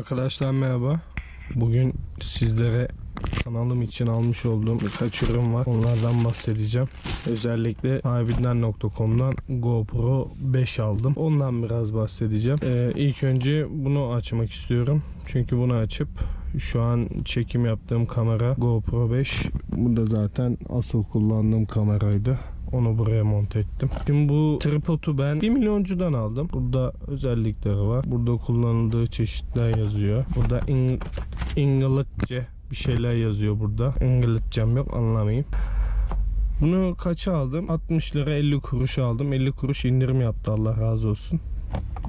Arkadaşlar merhaba. Bugün sizlere kanalım için almış olduğum birkaç ürün var. Onlardan bahsedeceğim. Özellikle sahibinden.com'dan GoPro 5 aldım. Ondan biraz bahsedeceğim. Ee, ilk önce bunu açmak istiyorum. Çünkü bunu açıp şu an çekim yaptığım kamera GoPro 5. Bu da zaten asıl kullandığım kameraydı. Onu buraya monte ettim. Şimdi bu tripodu ben 1 milyoncudan aldım. Burada özellikleri var. Burada kullanıldığı çeşitler yazıyor. Burada İng- İngilizce bir şeyler yazıyor burada. İngilizcem yok anlamayayım. Bunu kaça aldım? 60 lira 50 kuruş aldım. 50 kuruş indirim yaptı Allah razı olsun.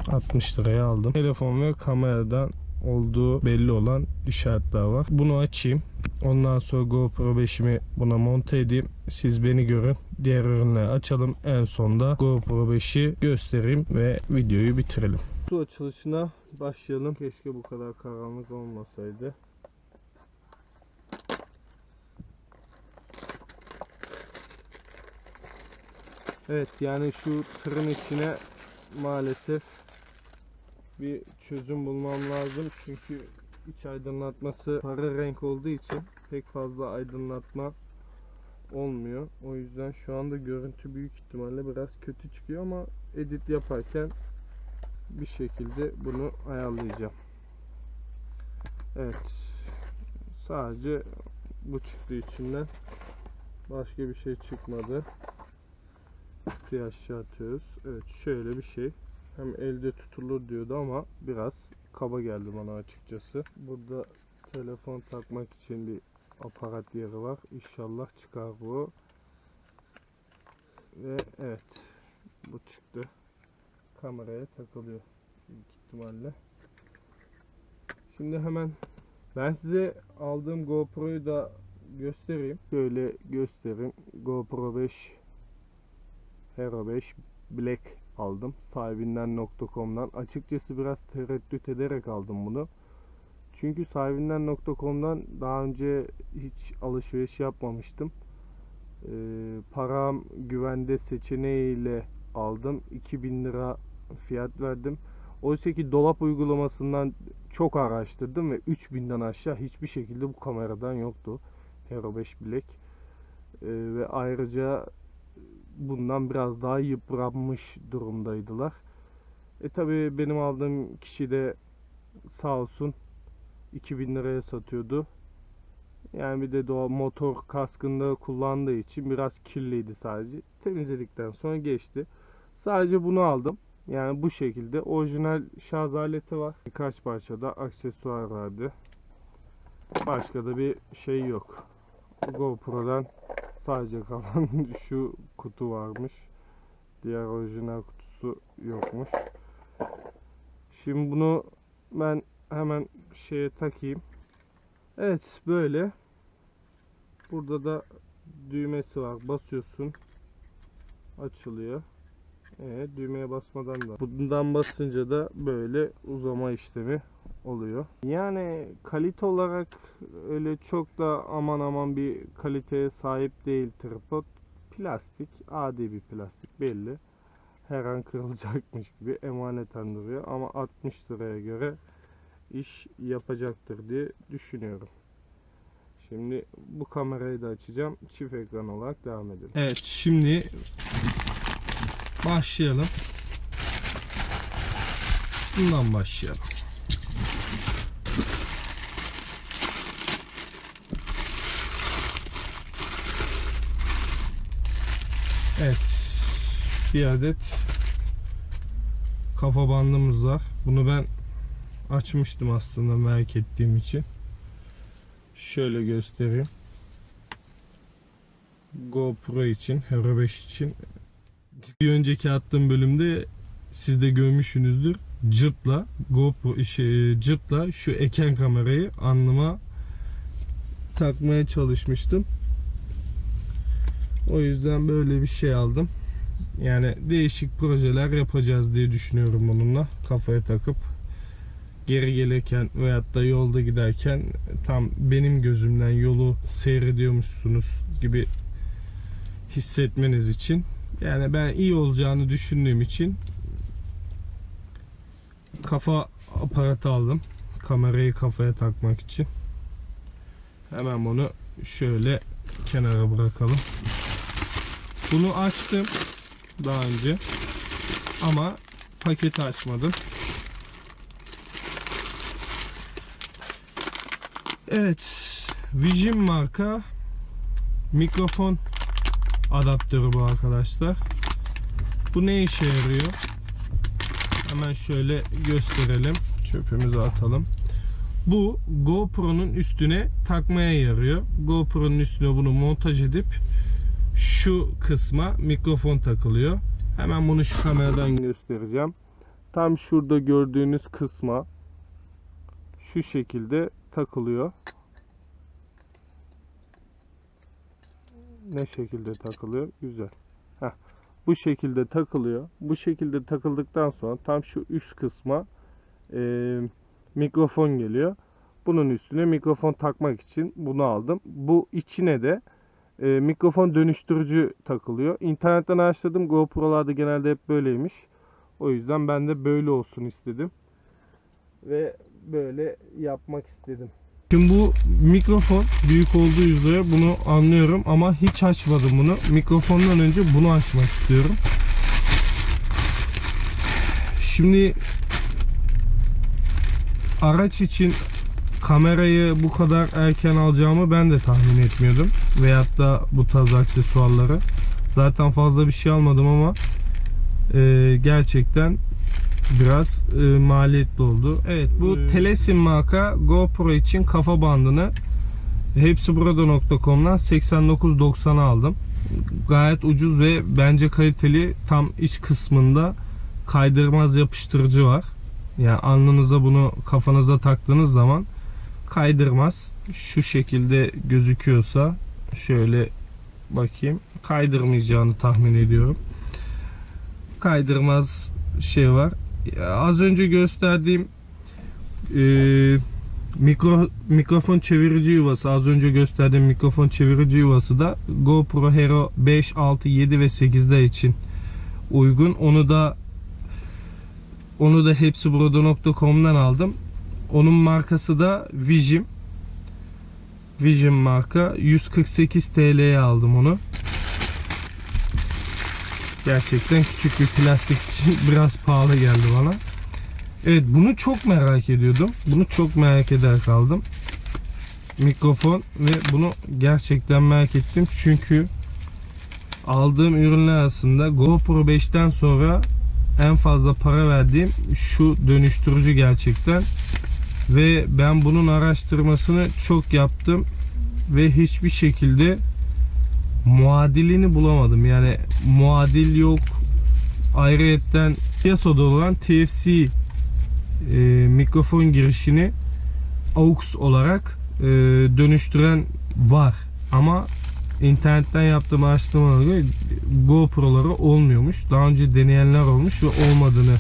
60 liraya aldım. Telefon ve kameradan olduğu belli olan işaretler var. Bunu açayım. Ondan sonra GoPro 5'imi buna monte edeyim. Siz beni görün. Diğer ürünleri açalım. En sonda GoPro 5'i göstereyim ve videoyu bitirelim. Su açılışına başlayalım. Keşke bu kadar karanlık olmasaydı. Evet yani şu tırın içine maalesef bir çözüm bulmam lazım çünkü iç aydınlatması sarı renk olduğu için pek fazla aydınlatma olmuyor. O yüzden şu anda görüntü büyük ihtimalle biraz kötü çıkıyor ama edit yaparken bir şekilde bunu ayarlayacağım. Evet. Sadece bu çıktı içinden. Başka bir şey çıkmadı. Kutuyu aşağı atıyoruz. Evet şöyle bir şey. Hem elde tutulur diyordu ama biraz kaba geldi bana açıkçası. Burada telefon takmak için bir aparat yeri var. İnşallah çıkar bu. Ve evet bu çıktı. Kameraya takılıyor büyük ihtimalle. Şimdi hemen ben size aldığım GoPro'yu da göstereyim. Şöyle göstereyim. GoPro 5 Hero 5 Black aldım. Sahibinden.com'dan. Açıkçası biraz tereddüt ederek aldım bunu. Çünkü sahibinden.com'dan daha önce hiç alışveriş yapmamıştım. Ee, param güvende seçeneğiyle aldım. 2000 lira fiyat verdim. Oysa ki dolap uygulamasından çok araştırdım ve 3000'den aşağı hiçbir şekilde bu kameradan yoktu. Hero 5 Black. Ee, ve ayrıca bundan biraz daha yıpranmış durumdaydılar. E tabi benim aldığım kişi de sağ olsun 2000 liraya satıyordu. Yani bir de doğa motor kaskında kullandığı için biraz kirliydi sadece. Temizledikten sonra geçti. Sadece bunu aldım. Yani bu şekilde orijinal şarj aleti var. Birkaç parçada aksesuar vardı. Başka da bir şey yok. GoPro'dan sadece kalan şu kutu varmış. Diğer orijinal kutusu yokmuş. Şimdi bunu ben hemen şeye takayım. Evet böyle. Burada da düğmesi var. Basıyorsun. Açılıyor. Evet düğmeye basmadan da. Bundan basınca da böyle uzama işlemi oluyor. Yani kalite olarak öyle çok da aman aman bir kaliteye sahip değil tripod. Plastik, adi bir plastik belli. Her an kırılacakmış gibi emaneten duruyor ama 60 liraya göre iş yapacaktır diye düşünüyorum. Şimdi bu kamerayı da açacağım. Çift ekran olarak devam edelim. Evet şimdi başlayalım. Bundan başlayalım. Evet. Bir adet kafa bandımız var. Bunu ben açmıştım aslında merak ettiğim için. Şöyle göstereyim. GoPro için, Hero 5 için. Bir önceki attığım bölümde siz de görmüşsünüzdür. Cırtla GoPro şey, cırtla şu eken kamerayı alnıma takmaya çalışmıştım. O yüzden böyle bir şey aldım. Yani değişik projeler yapacağız diye düşünüyorum bununla. Kafaya takıp geri gelirken veyahut da yolda giderken tam benim gözümden yolu seyrediyormuşsunuz gibi hissetmeniz için. Yani ben iyi olacağını düşündüğüm için kafa aparatı aldım. kamerayı kafaya takmak için. Hemen bunu şöyle kenara bırakalım. Bunu açtım daha önce ama paketi açmadım. Evet, Vision marka mikrofon adaptörü bu arkadaşlar. Bu ne işe yarıyor? Hemen şöyle gösterelim. Çöpümüzü atalım. Bu GoPro'nun üstüne takmaya yarıyor. GoPro'nun üstüne bunu montaj edip şu kısma mikrofon takılıyor. Hemen bunu şu kameradan göstereceğim. Tam şurada gördüğünüz kısma şu şekilde takılıyor. Ne şekilde takılıyor? Güzel. Heh. Bu şekilde takılıyor. Bu şekilde takıldıktan sonra tam şu üst kısma e, mikrofon geliyor. Bunun üstüne mikrofon takmak için bunu aldım. Bu içine de e, mikrofon dönüştürücü takılıyor. İnternetten araştırdım. GoPro'larda genelde hep böyleymiş. O yüzden ben de böyle olsun istedim. Ve böyle yapmak istedim. Şimdi bu mikrofon büyük olduğu üzere bunu anlıyorum ama hiç açmadım bunu. Mikrofondan önce bunu açmak istiyorum. Şimdi araç için kamerayı bu kadar erken alacağımı ben de tahmin etmiyordum. Veyahut da bu tarz aksesuarları. Zaten fazla bir şey almadım ama e, gerçekten biraz e, maliyetli oldu. Evet bu Ee, Telesim marka GoPro için kafa bandını hepsi burada.com'dan 89.90'a aldım. Gayet ucuz ve bence kaliteli. Tam iç kısmında kaydırmaz yapıştırıcı var. Yani alnınıza bunu kafanıza taktığınız zaman kaydırmaz. Şu şekilde gözüküyorsa şöyle bakayım. Kaydırmayacağını tahmin ediyorum. Kaydırmaz şey var. Az önce gösterdiğim e, mikro mikrofon çevirici yuvası az önce gösterdiğim mikrofon çevirici yuvası da GoPro Hero 5, 6, 7 ve 8'de için uygun. Onu da onu da hepsi burada.com'dan aldım. Onun markası da Vision. Vision marka 148 TL'ye aldım onu. Gerçekten küçük bir plastik için biraz pahalı geldi bana. Evet bunu çok merak ediyordum. Bunu çok merak eder kaldım. Mikrofon ve bunu gerçekten merak ettim. Çünkü aldığım ürünler arasında GoPro 5'ten sonra en fazla para verdiğim şu dönüştürücü gerçekten. Ve ben bunun araştırmasını çok yaptım ve hiçbir şekilde muadilini bulamadım. Yani muadil yok. Ayrıyetten piyasada olan TFC e, mikrofon girişini AUX olarak e, dönüştüren var. Ama internetten yaptığım araştırmalara göre GoPro'ları olmuyormuş. Daha önce deneyenler olmuş ve olmadığını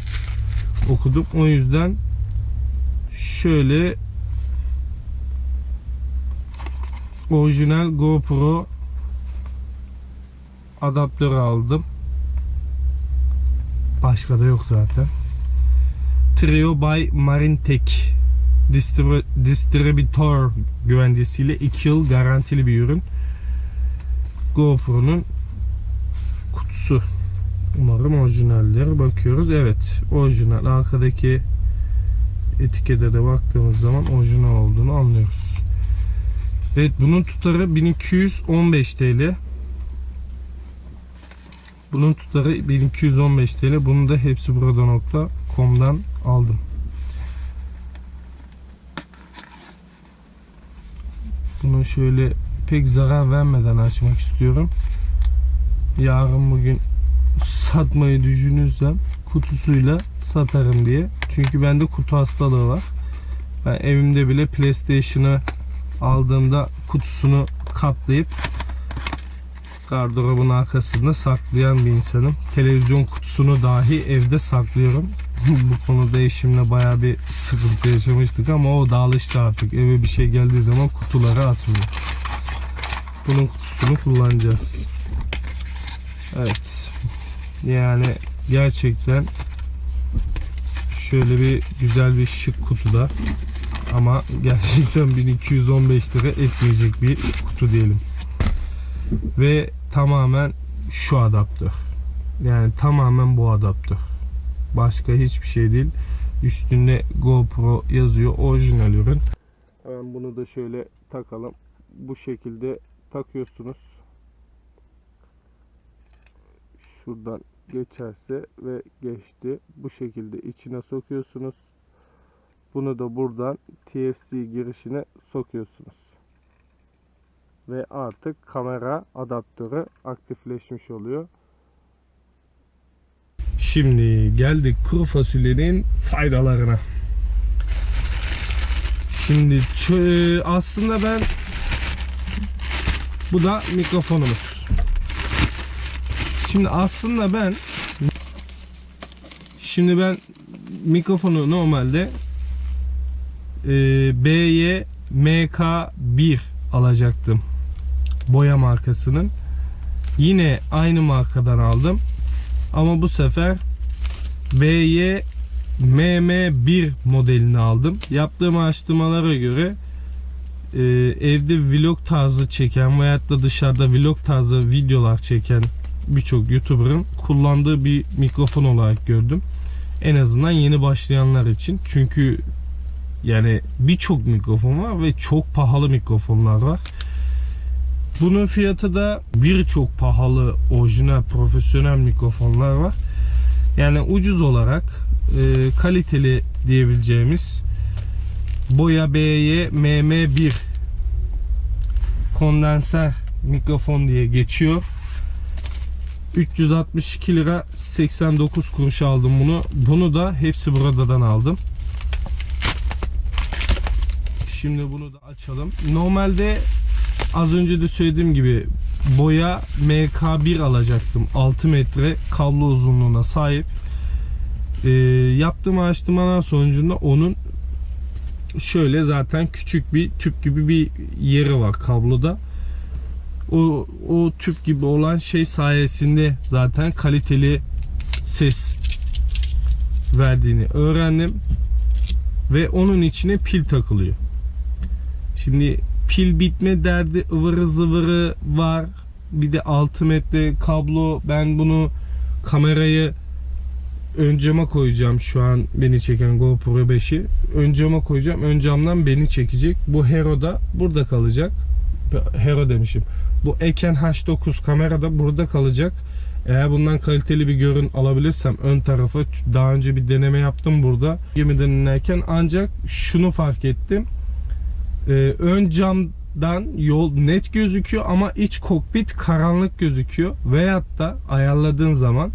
okudum. O yüzden şöyle orijinal GoPro adaptörü aldım. Başka da yok zaten. Trio by Marintek Distrib- distribütör güvencesiyle 2 yıl garantili bir ürün. GoPro'nun kutusu. Umarım orijinaldir. Bakıyoruz. Evet. Orijinal. Arkadaki etikete de baktığımız zaman orijinal olduğunu anlıyoruz. Evet bunun tutarı 1215 TL. Bunun tutarı 1215 TL. Bunu da hepsi burada.com'dan aldım. Bunu şöyle pek zarar vermeden açmak istiyorum. Yarın bugün satmayı düşünürsem kutusuyla satarım diye. Çünkü bende kutu hastalığı var. Ben evimde bile PlayStation'ı aldığımda kutusunu katlayıp gardırobun arkasında saklayan bir insanım. Televizyon kutusunu dahi evde saklıyorum. Bu konuda eşimle baya bir sıkıntı yaşamıştık ama o da artık. Eve bir şey geldiği zaman kutuları atmıyor. Bunun kutusunu kullanacağız. Evet. Yani gerçekten şöyle bir güzel bir şık kutuda ama gerçekten 1215 lira etmeyecek bir kutu diyelim. Ve tamamen şu adaptör. Yani tamamen bu adaptör. Başka hiçbir şey değil. Üstünde GoPro yazıyor. Orijinal ürün. Hemen bunu da şöyle takalım. Bu şekilde takıyorsunuz. Şuradan geçerse ve geçti. Bu şekilde içine sokuyorsunuz. Bunu da buradan TFC girişine sokuyorsunuz. Ve artık kamera adaptörü aktifleşmiş oluyor. Şimdi geldik kuru fasulyenin faydalarına. Şimdi aslında ben bu da mikrofonumuz. Şimdi aslında ben şimdi ben mikrofonu normalde e, BY MK1 alacaktım. Boya markasının. Yine aynı markadan aldım. Ama bu sefer BY MM1 modelini aldım. Yaptığım araştırmalara göre e, evde vlog tarzı çeken veyahut da dışarıda vlog tarzı videolar çeken birçok YouTuber'ın kullandığı bir mikrofon olarak gördüm. En azından yeni başlayanlar için. Çünkü yani birçok mikrofon var ve çok pahalı mikrofonlar var. Bunun fiyatı da birçok pahalı orijinal profesyonel mikrofonlar var. Yani ucuz olarak e, kaliteli diyebileceğimiz Boya BY MM1 kondenser mikrofon diye geçiyor. 362 lira 89 kuruş aldım bunu. Bunu da hepsi buradan aldım. Şimdi bunu da açalım. Normalde az önce de söylediğim gibi boya MK1 alacaktım. 6 metre kablo uzunluğuna sahip. Ee, yaptığım araştırmalar sonucunda onun şöyle zaten küçük bir tüp gibi bir yeri var kabloda. O, o tüp gibi olan şey sayesinde zaten kaliteli ses verdiğini öğrendim. Ve onun içine pil takılıyor. Şimdi pil bitme derdi ıvırı zıvırı var. Bir de 6 metre kablo. Ben bunu kamerayı ön cama koyacağım şu an beni çeken GoPro 5'i. Ön cama koyacağım. Ön camdan beni çekecek. Bu Hero da burada kalacak. Hero demişim. Bu Eken H9 kamera da burada kalacak. Eğer bundan kaliteli bir görün alabilirsem ön tarafı daha önce bir deneme yaptım burada. Gemiden inerken ancak şunu fark ettim. Ee, ön camdan yol net gözüküyor ama iç kokpit karanlık gözüküyor. Veyahut da ayarladığın zaman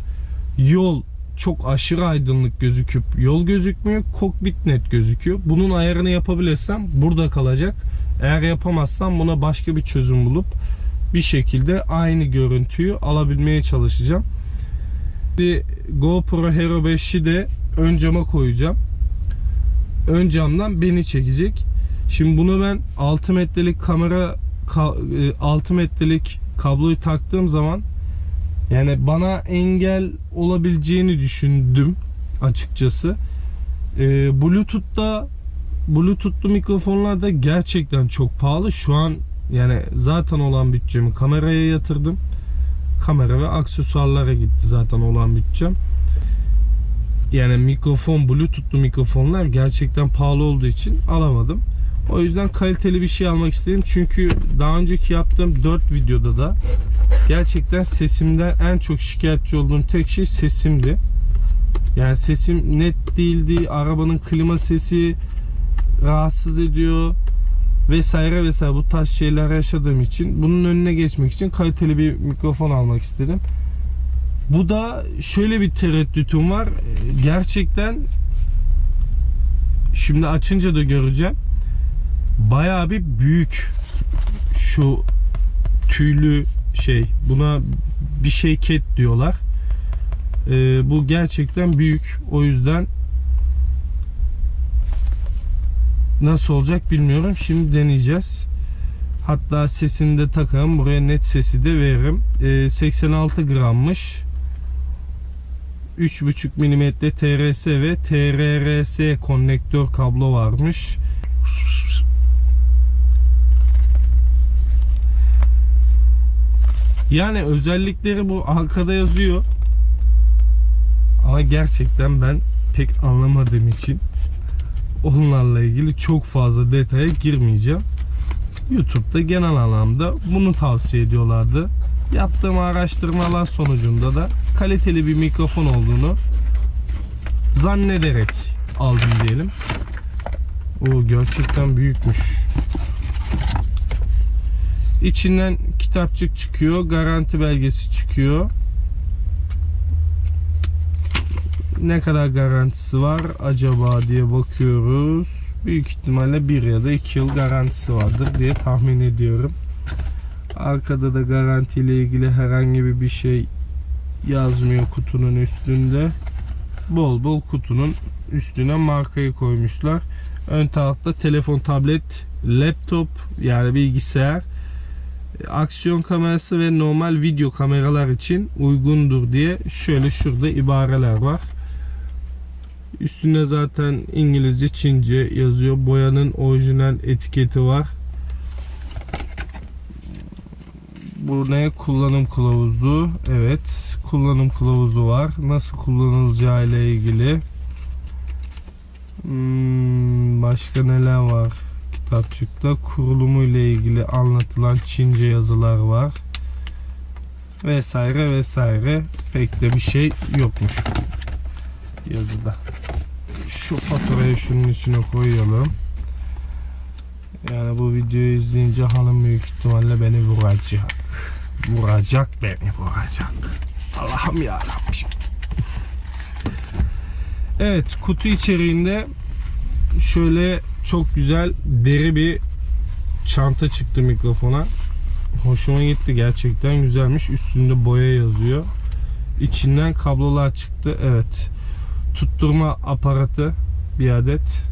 yol çok aşırı aydınlık gözüküp yol gözükmüyor. Kokpit net gözüküyor. Bunun ayarını yapabilirsem burada kalacak. Eğer yapamazsam buna başka bir çözüm bulup bir şekilde aynı görüntüyü alabilmeye çalışacağım. Şimdi GoPro Hero 5'i de ön cama koyacağım. Ön camdan beni çekecek. Şimdi bunu ben 6 metrelik kamera 6 metrelik kabloyu taktığım zaman yani bana engel olabileceğini düşündüm açıkçası. Ee, Bluetooth'ta Bluetooth'lu mikrofonlar da gerçekten çok pahalı. Şu an yani zaten olan bütçemi kameraya yatırdım. Kamera ve aksesuarlara gitti zaten olan bütçem. Yani mikrofon, Bluetooth'lu mikrofonlar gerçekten pahalı olduğu için alamadım. O yüzden kaliteli bir şey almak istedim. Çünkü daha önceki yaptığım 4 videoda da gerçekten sesimden en çok şikayetçi olduğum tek şey sesimdi. Yani sesim net değildi. Arabanın klima sesi rahatsız ediyor vesaire vesaire bu tarz şeyler yaşadığım için bunun önüne geçmek için kaliteli bir mikrofon almak istedim. Bu da şöyle bir tereddütüm var. Gerçekten şimdi açınca da göreceğim. Bayağı bir büyük şu tüylü şey. Buna bir şey ket diyorlar. Ee, bu gerçekten büyük. O yüzden Nasıl olacak bilmiyorum. Şimdi deneyeceğiz. Hatta sesini de takarım. Buraya net sesi de veririm. Ee, e, 86 grammış. 3.5 mm TRS ve TRRS konnektör kablo varmış. Yani özellikleri bu arkada yazıyor. Ama gerçekten ben pek anlamadığım için onlarla ilgili çok fazla detaya girmeyeceğim. YouTube'da genel anlamda bunu tavsiye ediyorlardı. Yaptığım araştırmalar sonucunda da kaliteli bir mikrofon olduğunu zannederek aldım diyelim. O gerçekten büyükmüş. İçinden kitapçık çıkıyor, garanti belgesi çıkıyor. Ne kadar garantisi var acaba diye bakıyoruz. Büyük ihtimalle bir ya da iki yıl garantisi vardır diye tahmin ediyorum. Arkada da garanti ile ilgili herhangi bir şey yazmıyor kutunun üstünde. Bol bol kutunun üstüne markayı koymuşlar. Ön tarafta telefon, tablet, laptop yani bilgisayar, aksiyon kamerası ve normal video kameralar için uygundur diye şöyle şurada ibareler var. Üstünde zaten İngilizce, Çince yazıyor. Boyanın orijinal etiketi var. Bu ne? Kullanım kılavuzu. Evet. Kullanım kılavuzu var. Nasıl kullanılacağı ile ilgili. Hmm, başka neler var? Kitapçıkta kurulumu ile ilgili anlatılan Çince yazılar var. Vesaire vesaire. Pek de bir şey yokmuş yazıda. Şu faturayı şunun içine koyalım. Yani bu videoyu izleyince hanım büyük ihtimalle beni vuracak. Vuracak beni vuracak. Allah'ım ya Rabbim. Evet kutu içeriğinde şöyle çok güzel deri bir çanta çıktı mikrofona. Hoşuma gitti gerçekten güzelmiş. Üstünde boya yazıyor. İçinden kablolar çıktı. Evet. Tutturma aparatı bir adet.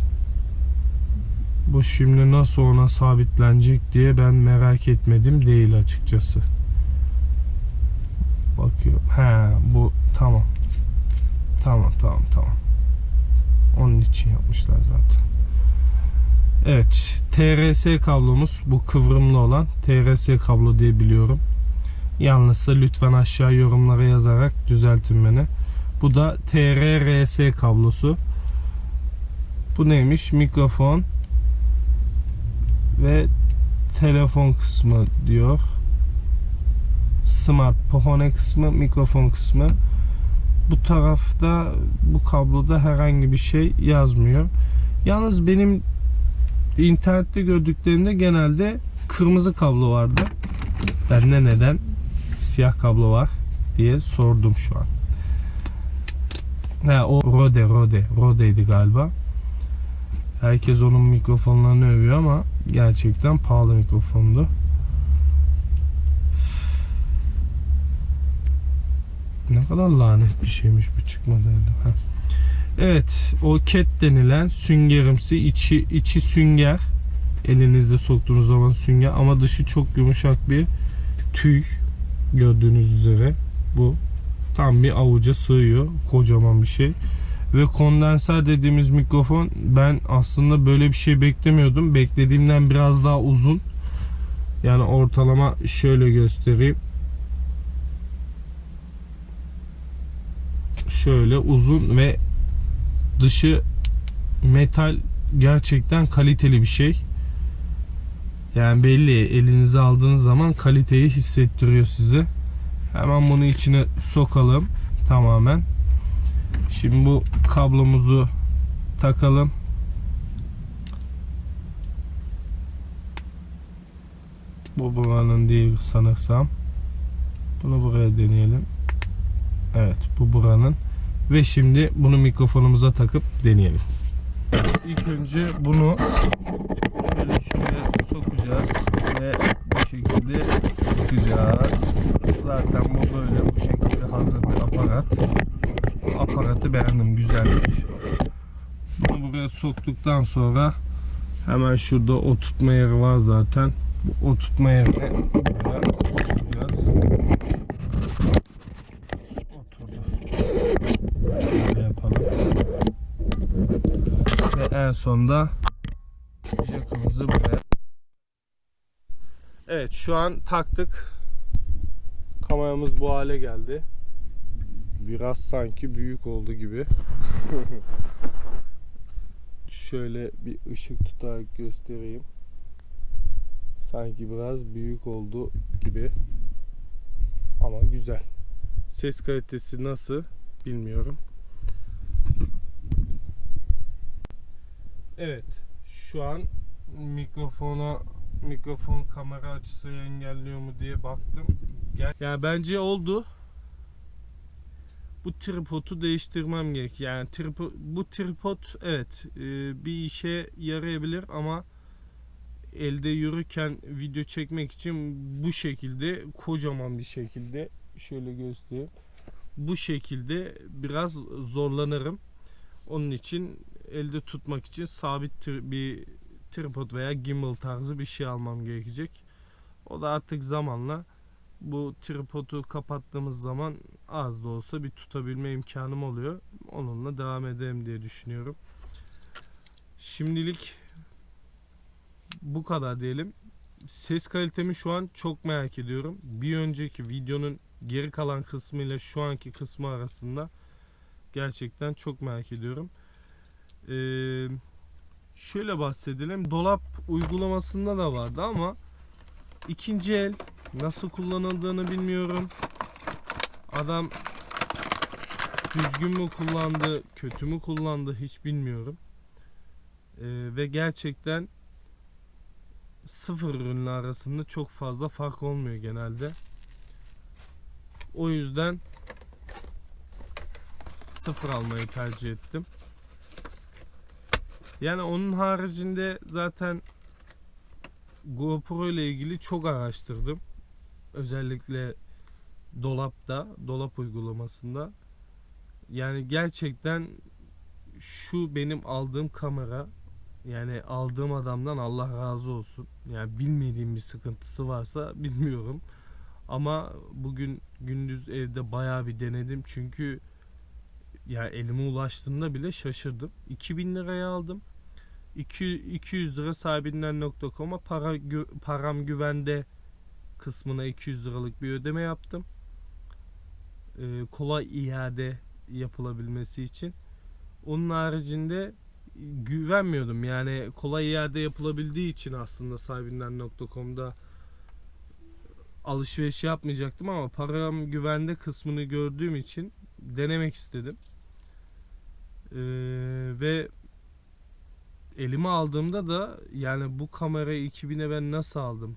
Bu şimdi nasıl ona sabitlenecek diye ben merak etmedim değil açıkçası. Bakıyorum. He bu tamam. Tamam tamam tamam. Onun için yapmışlar zaten. Evet. TRS kablomuz bu kıvrımlı olan TRS kablo diye biliyorum. Yanlışsa lütfen aşağı yorumlara yazarak düzeltin beni. Bu da TRRS kablosu. Bu neymiş? Mikrofon ve telefon kısmı diyor. Smart pohone kısmı, mikrofon kısmı. Bu tarafta bu kabloda herhangi bir şey yazmıyor. Yalnız benim internette gördüklerimde genelde kırmızı kablo vardı. Bende neden siyah kablo var diye sordum şu an. Ha o Rode Rode Rode'ydi galiba. Herkes onun mikrofonlarını övüyor ama gerçekten pahalı mikrofondu. Ne kadar lanet bir şeymiş bu çıkmadı elden. Ha. Evet, o ket denilen süngerimsi içi içi sünger. Elinizde soktuğunuz zaman sünger ama dışı çok yumuşak bir tüy gördüğünüz üzere bu tam bir avuca sığıyor. Kocaman bir şey. Ve kondenser dediğimiz mikrofon ben aslında böyle bir şey beklemiyordum. Beklediğimden biraz daha uzun. Yani ortalama şöyle göstereyim. Şöyle uzun ve dışı metal gerçekten kaliteli bir şey. Yani belli elinize aldığınız zaman kaliteyi hissettiriyor size. Hemen bunu içine sokalım tamamen. Şimdi bu kablomuzu takalım. Bu buranın değil sanırsam. Bunu buraya deneyelim. Evet bu buranın. Ve şimdi bunu mikrofonumuza takıp deneyelim. İlk önce bunu şöyle şuraya sokacağız ve bu şekilde sıkacağız. Zaten bu böyle bu şekilde hazır bir aparat. Aparatı beğendim güzelmiş. Bunu buraya soktuktan sonra hemen şurada oturtma yeri var zaten. Bu oturtma yerine yapalım. Ve en sonda jackımızı buraya Evet şu an taktık. Kameramız bu hale geldi. Biraz sanki büyük oldu gibi. Şöyle bir ışık tutarak göstereyim. Sanki biraz büyük oldu gibi. Ama güzel. Ses kalitesi nasıl bilmiyorum. Evet. Şu an mikrofona mikrofon kamera açısı engelliyor mu diye baktım. Yani bence oldu. Bu tripodu değiştirmem gerek. Yani tripo, bu tripod evet e, bir işe yarayabilir ama elde yürürken video çekmek için bu şekilde kocaman bir şekilde şöyle göstereyim. Bu şekilde biraz zorlanırım. Onun için elde tutmak için sabit bir tripod veya gimbal tarzı bir şey almam gerekecek. O da artık zamanla bu tripodu kapattığımız zaman az da olsa bir tutabilme imkanım oluyor. Onunla devam edelim diye düşünüyorum. Şimdilik bu kadar diyelim. Ses kalitemi şu an çok merak ediyorum. Bir önceki videonun geri kalan kısmı ile şu anki kısmı arasında gerçekten çok merak ediyorum. Ee, şöyle bahsedelim. Dolap uygulamasında da vardı ama ikinci el nasıl kullanıldığını bilmiyorum. Adam düzgün mü kullandı, kötü mü kullandı hiç bilmiyorum. Ee, ve gerçekten sıfır ürünler arasında çok fazla fark olmuyor genelde. O yüzden sıfır almayı tercih ettim. Yani onun haricinde zaten GoPro ile ilgili çok araştırdım. Özellikle dolapta, dolap uygulamasında. Yani gerçekten şu benim aldığım kamera yani aldığım adamdan Allah razı olsun. Yani bilmediğim bir sıkıntısı varsa bilmiyorum. Ama bugün gündüz evde bayağı bir denedim çünkü ya elime ulaştığında bile şaşırdım. 2000 liraya aldım. 2 200 lira sahibinden.com'a para param güvende kısmına 200 liralık bir ödeme yaptım. Ee, kolay iade yapılabilmesi için. Onun haricinde güvenmiyordum. Yani kolay iade yapılabildiği için aslında sahibinden.com'da alışveriş yapmayacaktım ama param güvende kısmını gördüğüm için denemek istedim. Ee, ve elime aldığımda da yani bu kamerayı 2000'e ben nasıl aldım?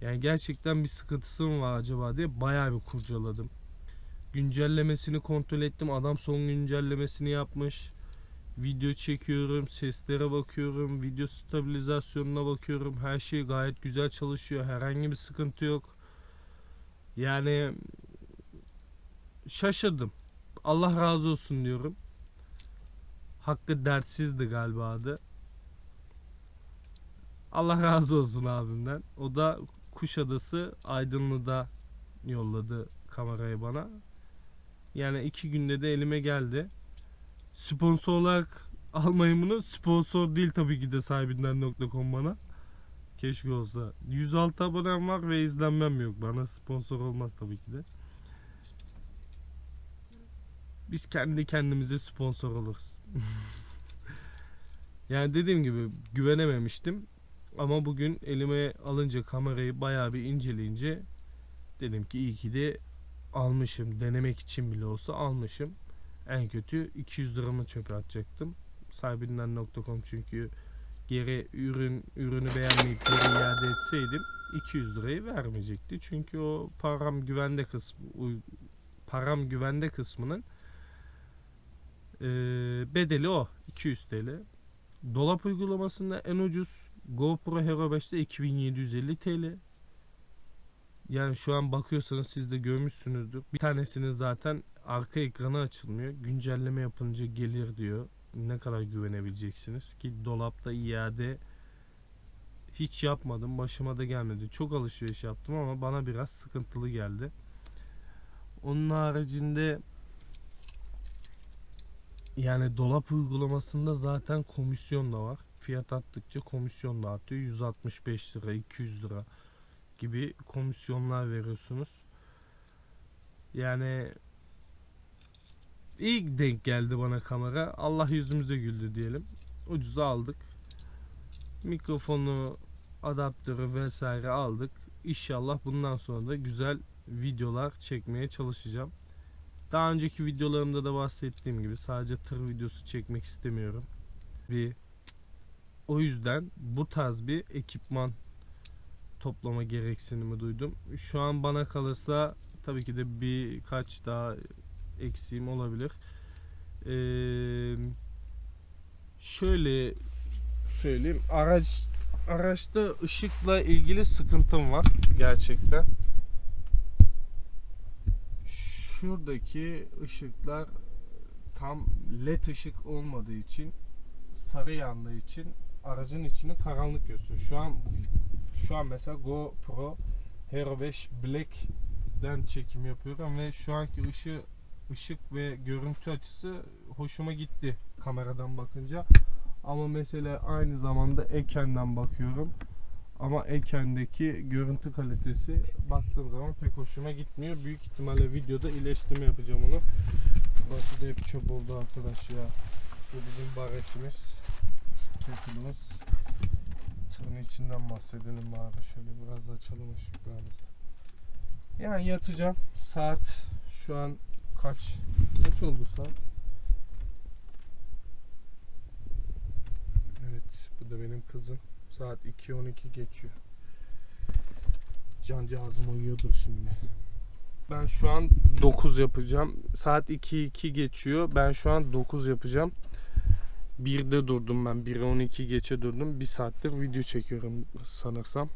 Yani gerçekten bir sıkıntısı mı var acaba diye bayağı bir kurcaladım. Güncellemesini kontrol ettim. Adam son güncellemesini yapmış. Video çekiyorum, seslere bakıyorum, video stabilizasyonuna bakıyorum. Her şey gayet güzel çalışıyor. Herhangi bir sıkıntı yok. Yani şaşırdım. Allah razı olsun diyorum. Hakkı dertsizdi galiba adı. Allah razı olsun abimden. O da Kuşadası Aydınlı'da yolladı kamerayı bana. Yani iki günde de elime geldi. Sponsor olarak almayın bunu. Sponsor değil tabii ki de sahibinden.com bana. Keşke olsa. 106 abonem var ve izlenmem yok. Bana sponsor olmaz tabii ki de. Biz kendi kendimize sponsor oluruz. yani dediğim gibi güvenememiştim. Ama bugün elime alınca kamerayı bayağı bir inceleyince dedim ki iyi ki de almışım. Denemek için bile olsa almışım. En kötü 200 liramı çöpe atacaktım. Sahibinden.com çünkü geri ürün ürünü beğenmeyip geri iade etseydim 200 lirayı vermeyecekti. Çünkü o param güvende kısmı param güvende kısmının eee, bedeli o 200 TL. Dolap uygulamasında en ucuz GoPro Hero 5'te 2750 TL. Yani şu an bakıyorsanız siz de görmüşsünüzdür. Bir tanesinin zaten arka ekranı açılmıyor. Güncelleme yapınca gelir diyor. Ne kadar güvenebileceksiniz ki dolapta iade hiç yapmadım. Başıma da gelmedi. Çok alışveriş yaptım ama bana biraz sıkıntılı geldi. Onun haricinde yani dolap uygulamasında zaten komisyon da var. Fiyat arttıkça komisyon da artıyor. 165 lira, 200 lira gibi komisyonlar veriyorsunuz. Yani iyi denk geldi bana kamera. Allah yüzümüze güldü diyelim. Ucuza aldık. Mikrofonu, adaptörü vesaire aldık. İnşallah bundan sonra da güzel videolar çekmeye çalışacağım. Daha önceki videolarımda da bahsettiğim gibi sadece tır videosu çekmek istemiyorum. Bir o yüzden bu tarz bir ekipman toplama gereksinimi duydum. Şu an bana kalırsa tabii ki de birkaç daha eksiğim olabilir. Ee, şöyle söyleyeyim. Araç araçta ışıkla ilgili sıkıntım var gerçekten. Şuradaki ışıklar tam led ışık olmadığı için sarı yandığı için aracın içini karanlık gösteriyor. Şu an şu an mesela GoPro Hero 5 Black'den çekim yapıyorum ve şu anki ışığı ışık ve görüntü açısı hoşuma gitti kameradan bakınca. Ama mesela aynı zamanda Eken'den bakıyorum. Ama Eken'deki görüntü kalitesi baktığım zaman pek hoşuma gitmiyor. Büyük ihtimalle videoda iyileştirme yapacağım onu. Burası da hep çöp oldu arkadaş ya. Bu bizim baretimiz. Kettle'ımız. Tırın içinden bahsedelim bari. Şöyle biraz açalım ışıklarımızı. Yani yatacağım. Saat şu an kaç? Kaç oldu saat? Evet, bu da benim kızım. Saat 2.12 geçiyor. Cancağızım uyuyordur şimdi. Ben şu an 9 yapacağım. Saat 2.2 geçiyor. Ben şu an 9 yapacağım. 1'de durdum ben. 1'e 12 geçe durdum. 1 saattir video çekiyorum sanırsam.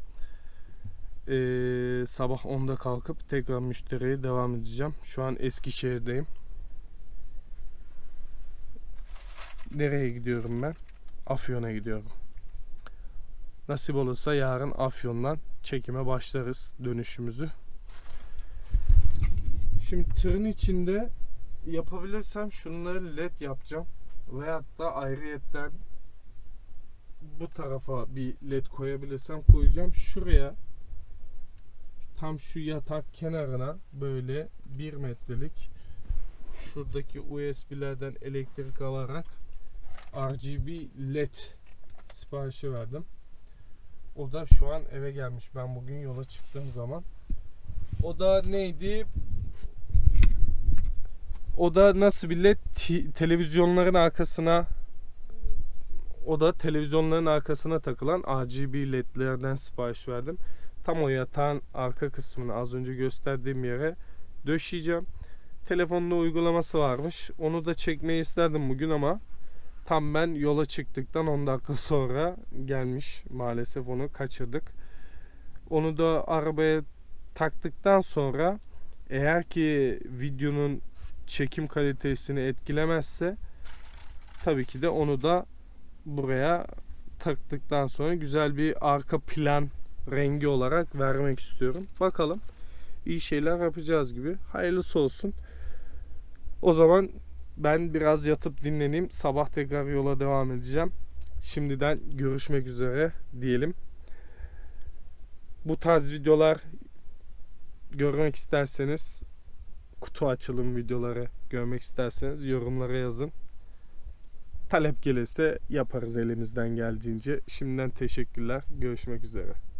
Ee, sabah 10'da kalkıp tekrar müşteriye devam edeceğim. Şu an Eskişehir'deyim. Nereye gidiyorum ben? Afyon'a gidiyorum. Nasip olursa yarın Afyon'dan çekime başlarız dönüşümüzü. Şimdi tırın içinde yapabilirsem şunları led yapacağım. Veyahut da ayrıyetten bu tarafa bir led koyabilirsem koyacağım. Şuraya tam şu yatak kenarına böyle 1 metrelik şuradaki USB'lerden elektrik alarak RGB led siparişi verdim. O da şu an eve gelmiş. Ben bugün yola çıktığım zaman. O da neydi? O da nasıl? T- televizyonların arkasına o da televizyonların arkasına takılan RGB ledlerden sipariş verdim. Tam o yatağın arka kısmını az önce gösterdiğim yere döşeyeceğim. Telefonda uygulaması varmış. Onu da çekmeyi isterdim bugün ama tam ben yola çıktıktan 10 dakika sonra gelmiş. Maalesef onu kaçırdık. Onu da arabaya taktıktan sonra eğer ki videonun çekim kalitesini etkilemezse tabii ki de onu da buraya taktıktan sonra güzel bir arka plan rengi olarak vermek istiyorum. Bakalım iyi şeyler yapacağız gibi. Hayırlısı olsun. O zaman ben biraz yatıp dinleneyim. Sabah tekrar yola devam edeceğim. Şimdiden görüşmek üzere diyelim. Bu tarz videolar görmek isterseniz kutu açılım videoları görmek isterseniz yorumlara yazın. Talep gelirse yaparız elimizden geldiğince. Şimdiden teşekkürler. Görüşmek üzere.